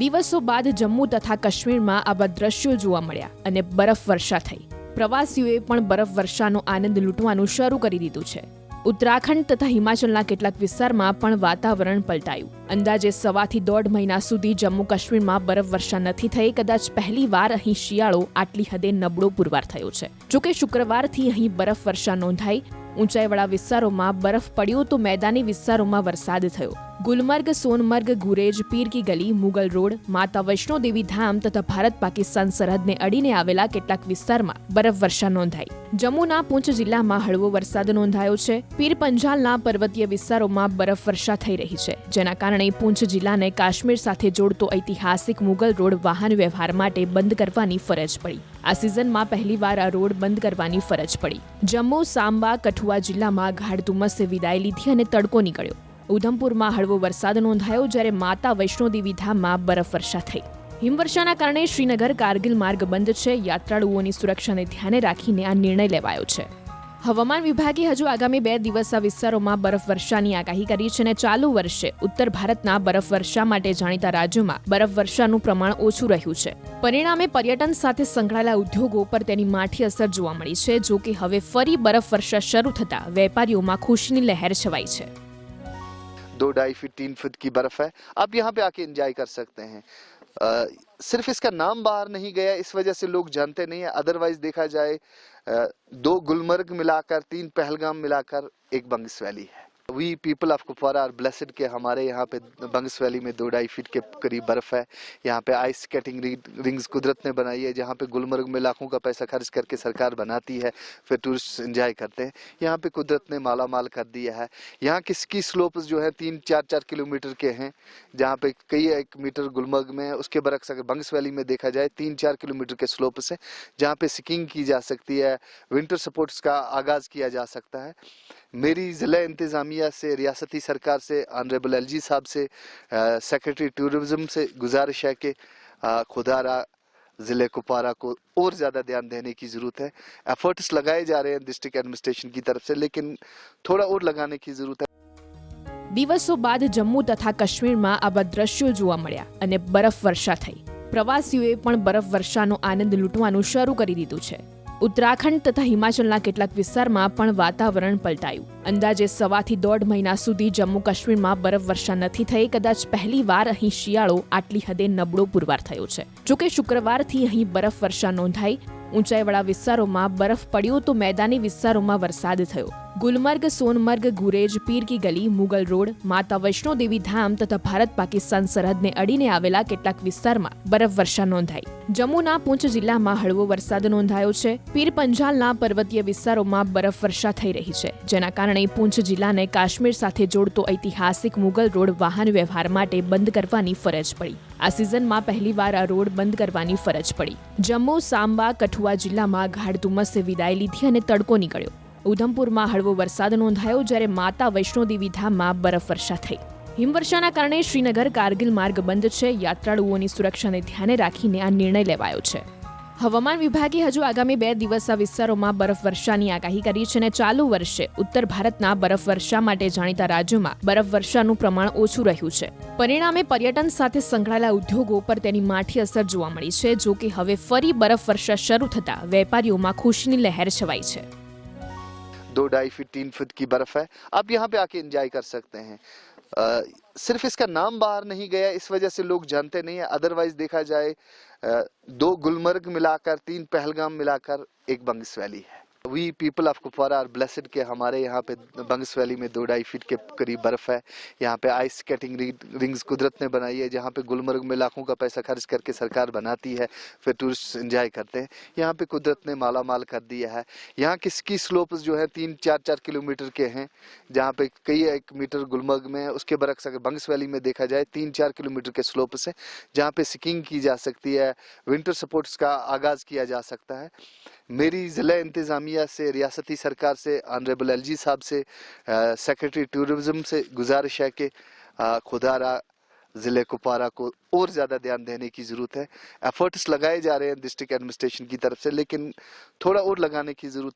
દિવસો બાદ જમ્મુ તથા કાશ્મીરમાં આવા દ્રશ્યો જોવા મળ્યા અને બરફ વર્ષા થઈ. પ્રવાસીઓએ પણ બરફ વર્ષાનો આનંદ લૂંટવાનું શરૂ કરી દીધું છે. ઉત્તરાખંડ તથા હિમાચલના કેટલાક વિસ્તારમાં પણ વાતાવરણ પલટાયું. અંદાજે સવાથી દોઢ મહિના સુધી જમ્મુ કાશ્મીરમાં બરફ વર્ષા નથી થઈ, કદાચ પહેલી વાર અહીં શિયાળો આટલી હદે નબળો પુરવાર થયો છે. જોકે શુક્રવારથી અહીં બરફ વર્ષા નોંધાઈ ઊંચાઈવાળા વિસ્તારોમાં બરફ પડ્યો તો મેદાની વિસ્તારોમાં વરસાદ થયો. ગુલમર્ગ, સોનમર્ગ, ગુરેજ પીર કી ગલી, મુગલ રોડ, માતા વૈષ્ણો દેવી ધામ તથા ભારત પાકિસ્તાન સરહદને અડીને આવેલા કેટલાક વિસ્તારમાં બરફ વર્ષા નોંધાઈ. જમ્મુના પૂંછ જિલ્લામાં હળવો વરસાદ નોંધાયો છે. પીર પંજાલના પર્વતીય વિસ્તારોમાં બરફ વર્ષા થઈ રહી છે, જેના કારણે પૂંછ જિલ્લાને કાશ્મીર સાથે જોડતો ઐતિહાસિક મુગલ રોડ વાહન વ્યવહાર માટે બંધ કરવાની ફરજ પડી. આ સિઝનમાં પહેલીવાર આ રોડ બંધ કરવાની ફરજ પડી. જમ્મુ, સાંબા, કઠુઆ જિલ્લામાં ગાઢ ધુમ્મસે વિદાય લીધી અને તડકો નીકળ્યો. ઉધમપુરમાં હળવો વરસાદ નોંધાયો જ્યારે માતા વૈષ્ણોદેવી ધામમાં બરફવર્ષા થઈ. હિમવર્ષાના કારણે શ્રીનગર કારગિલ માર્ગ બંધ છે. યાત્રાળુઓની સુરક્ષાને ધ્યાને રાખીને આ નિર્ણય લેવાયો છે. હવામાન વિભાગે હજુ આગામી બે દિવસ આ વિસ્તારોમાં બરફવર્ષાની આગાહી કરી છે અને ચાલુ વર્ષે ઉત્તર ભારતના બરફવર્ષા માટે જાણીતા રાજ્યોમાં બરફવર્ષાનું પ્રમાણ ઓછું રહ્યું છે. પરિણામે પર્યટન સાથે સંકળાયેલા ઉદ્યોગો પર તેની માઠી અસર જોવા મળી છે, જો કે હવે ફરી બરફવર્ષા શરૂ થતાં વેપારીઓમાં ખુશીની લહેર છવાઈ છે. દો ઢાઈ ફીટ, તીન ફીટ કી બરફ હૈ. આપ યહાં પે આકે એન્જોય કર સકતે હૈ. अ, सिर्फ इसका नाम बाहर नहीं गया इस वजह से लोग जानते नहीं है अदरवाइज देखा जाए अ, दो गुलमर्ग मिलाकर तीन पहलगाम मिलाकर एक बंगस वैली है we people of Kupwara are blessed के हमारे यहाँ पे बंगस वैली में दो ढाई फीट के करीब बर्फ़ है। यहाँ पे आइस स्केटिंग रिंग्स कुदरत ने बनाई है, जहाँ पे गुलमर्ग में लाखों का पैसा खर्च करके सरकार बनाती है, फिर टूरिस्ट एंजॉय करते हैं। यहाँ पे कुदरत ने माला माल कर दिया है। यहाँ की स्की स्लोप्स जो है, तीन, चार चार किलोमीटर के हैं, जहाँ पे कई एक मीटर गुलमर्ग में उसके बरक्स अगर बंगस वैली में देखा जाए, तीन, चार किलोमीटर के स्लोप्स है, जहाँ पे स्कीइंग की जा सकती है विंटर स्पोर्ट्स का आगाज़ किया जा सकता है। मेरी ज़िला इंतज़ामिया से रियासती सरकार से ऑनरेबल एलजी साहब से सेक्रेटरी टूरिज्म से गुजारिश है कि अ, खुदारा ज़िले कुपवारा को और ज़्यादा ध्यान देने की ज़रूरत है एफर्ट्स लगाए जा रहे हैं डिस्ट्रिक्ट एडमिनिस्ट्रेशन की तरफ से लेकिन थोड़ा और लगाने की ज़रूरत है દિવસો બાદ જમ્મુ તથા કાશ્મીરમાં આવા દ્રશ્યો જોવા મળ્યા અને બરફ વર્ષા થઈ પ્રવાસીઓએ પણ બરફ વર્ષાનો આનંદ લૂંટવાનું શરૂ કરી દીધું છે ઉત્તરાખંડ તથા હિમાચલના કેટલાક વિસ્તારમાં પણ વાતાવરણ પલટાયું. અંદાજે સવાથી દોઢ મહિના સુધી જમ્મુ કાશ્મીરમાં બરફવર્ષા નથી થઈ, કદાચ પહેલી વાર અહીં શિયાળો આટલી હદે નબળો પુરવાર થયો છે. જોકે શુક્રવારથી અહીં બરફવર્ષા નોંધાઈ. ઊંચાઈવાળા વિસ્તારોમાં બરફ પડ્યો તો મેદાની વિસ્તારોમાં વરસાદ થયો. ગુલમર્ગ સોનમર્ગ ગુરેજ પીર કી ગલી મુગલ રોડ માતા વૈષ્ણો દેવી ધામ તથા ભારત પાકિસ્તાન સરહદને અડીને આવેલા કેટલાક વિસ્તારમાં બરફવર્ષા નોંધાઈ. જમ્મુના પૂંછ જિલ્લામાં હળવો વરસાદ નોંધાયો છે. પીર પંજાલના પર્વતીય વિસ્તારોમાં બરફવર્ષા થઈ રહી છે, જેના કારણે પૂંછ જિલ્લાને કાશ્મીર સાથે જોડતો ઐતિહાસિક મુગલ રોડ વાહન વ્યવહાર માટે બંધ કરવાની ફરજ પડી. આ સિઝનમાં પહેલીવાર આ રોડ બંધ કરવાની ફરજ પડી. જમ્મુ, સાંબા, કઠુઆ જિલ્લામાં ગાઢ ધુમ્મસે વિદાય લીધી અને તડકો નીકળ્યો. ઉધમપુરમાં હળવો વરસાદ નોંધાયો જ્યારે માતા વૈષ્ણોદેવી ધામમાં બરફવર્ષા થઈ. હિમવર્ષાના કારણે શ્રીનગર કારગિલ માર્ગ બંધ છે. યાત્રાળુઓની સુરક્ષાને ધ્યાને રાખીને આ નિર્ણય લેવાયો છે. હવામાન વિભાગે હજુ આગામી બે દિવસ આ વિસ્તારોમાં બરફવર્ષાની આગાહી કરી છે અને ચાલુ વર્ષે ઉત્તર ભારતના બરફવર્ષા માટે જાણીતા રાજ્યોમાં બરફવર્ષાનું પ્રમાણ ઓછું રહ્યું છે. પરિણામે પર્યટન સાથે સંકળાયેલા ઉદ્યોગો પર તેની માઠી અસર જોવા મળી છે જો કે હવે ફરી બરફવર્ષા શરૂ થતા વેપારીઓમાં ખુશીની લહેર છવાઈ છે. दो ढाई फीट तीन फीट की बर्फ़ है। आप यहाँ पे आके इंजॉय कर सकते हैं। आ, सिर्फ़ इसका नाम बाहर नहीं गया इस वजह से लोग जानते नहीं है। अदरवाइज़ देखा जाए आ, दो गुलमर्ग मिलाकर तीन पहलगाम मिलाकर एक बंगस वैली है। We people of Kupwara are blessed के हमारे यहाँ पे बंगस वैली में दो ढाई फीट के करीब बर्फ़ है। यहाँ पे आइस स्केटिंग रिंग्स कुदरत ने बनाई है, जहाँ पे गुलमर्ग में लाखों का पैसा खर्च करके सरकार बनाती है, फिर टूरिस्ट इंजॉय करते हैं। यहाँ पे कुदरत ने माला माल कर दिया है। यहाँ की स्की स्लोप्स जो है, तीन, चार चार किलोमीटर के हैं, जहाँ पे कई एक मीटर गुलमर्ग में उसके बरक्स अगर बंगस वैली में देखा जाए, तीन, चार किलोमीटर के स्लोप्स है, जहाँ पे स्कीइंग की जा सकती है विंटर स्पोर्ट्स का आगाज़ किया जा सकता है। मेरी ज़िला इंतज़ामिया से, रियासती सरकार से, ऑनरेबल एलजी साहब से सेक्रेटरी टूरिज़म से गुजारिश है कि खुदारा ज़िले कुपारा को और ज़्यादा ध्यान देने की ज़रूरत है। एफर्ट्स लगाए जा रहे हैं डिस्ट्रिक्ट एडमिनिस्ट्रेशन की तरफ़ से, लेकिन थोड़ा और लगाने की ज़रूरत है।